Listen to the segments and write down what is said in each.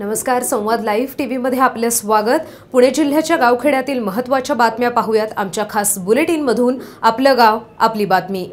नमस्कार संवाद लाईव्ह टीव्हीमध्ये आपलं स्वागत. पुणे जिल्ह्याच्या गावखेड्यातील महत्त्वाच्या बातम्या पाहूयात. आमच्या खास बुलेटिनमधून आपलं गाव आपली बातमी.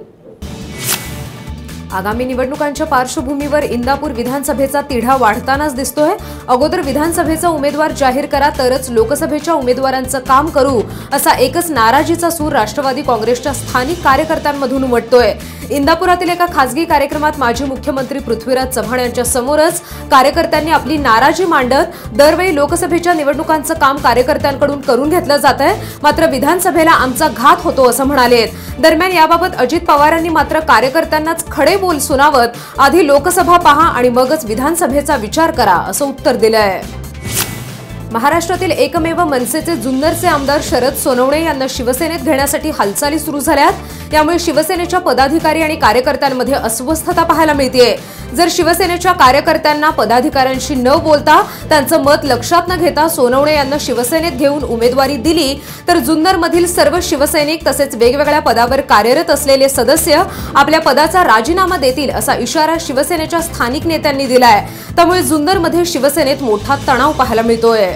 आगामी निवडणुकांच्या पार्श्वभूमीवर इंदापूर विधानसभेचा तिढा वाढतानाच दिसतोय. अगोदर विधानसभेचा उमेदवार जाहीर करा तरच लोकसभेच्या उमेदवारांचं काम करू असा एकच नाराजीचा सूर राष्ट्रवादी काँग्रेसच्या स्थानिक कार्यकर्त्यांमधून उमटतोय. इंदापुरातील एका खासगी कार्यक्रमात माजी मुख्यमंत्री पृथ्वीराज चव्हाण यांच्या समोरच कार्यकर्त्यांनी आपली नाराजी मांडत दरवेळी लोकसभेच्या निवडणुकांचं काम कार्यकर्त्यांकडून करून घेतलं जात आहे. मात्र विधानसभेला आमचा घात होतो असं म्हणाले. दरम्यान याबाबत अजित पवारांनी मात्र कार्यकर्त्यांनाच खडे बोल सुनावत आधी लोकसभा पहा आणि मगच विधानसभेचा विचार करा असं उत्तर दिलं आहे महाराष्ट्रातील एकमेव मनसेचे जुन्नरचे आमदार शरद सोनवणे यांना शिवसेनेत घेण्यासाठी हालचाली सुरू झाल्यात. त्यामुळे शिवसेनेच्या पदाधिकारी आणि कार्यकर्त्यांमध्ये अस्वस्थता पाहायला मिळतीये. जर शिवसेनेच्या कार्यकर्त्यांना पदाधिकाऱ्यांशी न बोलता त्यांचं मत लक्षात न घेता सोनवणे यांना शिवसेनेत घेऊन उमेदवारी दिली तर जुन्नरमधील सर्व शिवसैनिक तसेच वेगवेगळ्या पदावर कार्यरत असलेले सदस्य आपल्या पदाचा राजीनामा देतील असा इशारा शिवसेनेच्या स्थानिक नेत्यांनी दिलाय. त्यामुळे जुन्नरमध्ये शिवसेनेत मोठा तणाव पाहायला मिळतोय.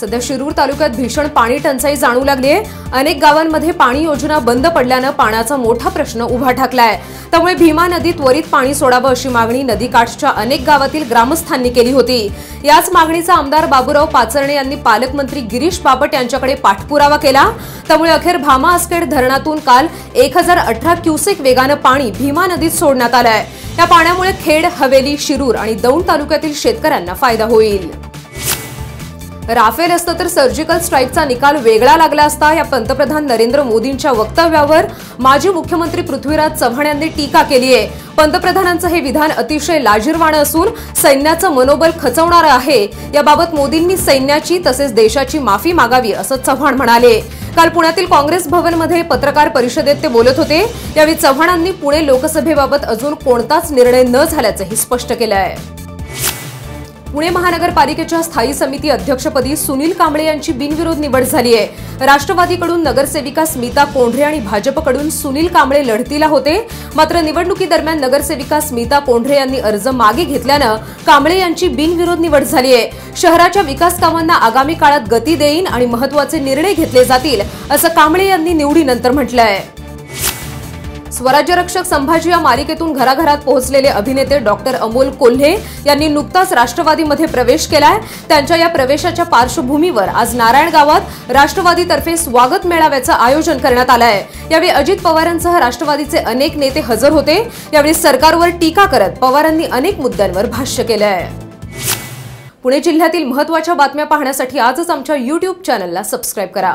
सध्या शिरूर तालुक्यात भीषण पाणी टंचाई जाणू लागली आहे. अनेक गावांमध्ये पाणी योजना बंद पडल्यानं पाण्याचा मोठा प्रश्न उभा ठाकलाय. त्यामुळे भीमा नदीत त्वरित पाणी सोडावं अशी मागणी नदीकाठच्या अनेक गावातील ग्रामस्थांनी केली होती. याच मागणीचा आमदार बाबूराव पाचरणे यांनी पालकमंत्री गिरीश बापट यांच्याकडे पाठपुरावा केला. त्यामुळे अखेर भामा आसखेड धरणातून काल एक हजार अठरा क्युसेक वेगानं पाणी भीमा नदीत सोडण्यात आलंय. या पाण्यामुळे खेड हवेली शिरूर आणि दौंड तालुक्यातील शेतकऱ्यांना फायदा होईल. राफेल असतं तर सर्जिकल स्ट्राईकचा निकाल वेगळा लागला असता या पंतप्रधान नरेंद्र मोदींच्या वक्तव्यावर माजी मुख्यमंत्री पृथ्वीराज चव्हाण यांनी टीका केली आहे. पंतप्रधानांचं हे विधान अतिशय लाजीरवाणं असून सैन्याचं मनोबल खचवणारं आहे. याबाबत मोदींनी सैन्याची तसेच देशाची माफी मागावी असं चव्हाण म्हणाले. काल पुण्यातील काँग्रेस भवनमध्ये पत्रकार परिषदेत ते बोलत होते. यावेळी चव्हाणांनी पुणे लोकसभेबाबत अजून कोणताच निर्णय न झाल्याचंही स्पष्ट केलं आहे पुणे महानगरपालिकेच्या स्थायी समिती अध्यक्षपदी सुनील कांबळे यांची बिनविरोध निवड झाली आहे. राष्ट्रवादीकडून नगरसेविका स्मिता कोंढरे आणि भाजपकडून सुनील कांबळे लढतीला होते. मात्र निवडणुकीदरम्यान नगरसेविका स्मिता कोंढरे यांनी अर्ज मागे घेतल्यानं कांबळे यांची बिनविरोध निवड झाली आहे. शहराच्या विकास कामांना आगामी काळात गती देईन आणि महत्त्वाचे निर्णय घेतले जातील असं कांबळे यांनी निवडीनंतर म्हटलं आहे स्वराज्य रक्षक संभाजी या मालिकेतून घराघरात पोहोचलेले अभिनेते डॉक्टर अमोल कोल्हे यांनी नुकताच राष्ट्रवादीमध्ये प्रवेश केलाय. त्यांच्या या प्रवेशाच्या पार्श्वभूमीवर आज नारायण गावात राष्ट्रवादीतर्फे स्वागत मेळाव्याचं आयोजन करण्यात आलं आहे यावेळी अजित पवारांसह राष्ट्रवादीचे अनेक नेते हजर होते. यावेळी सरकारवर टीका करत पवारांनी अनेक मुद्द्यांवर भाष्य केलं आहे पुणे जिल्ह्यातील महत्त्वाच्या बातम्या पाहण्यासाठी आजच आमच्या यूट्यूब चॅनलला सबस्क्राईब करा.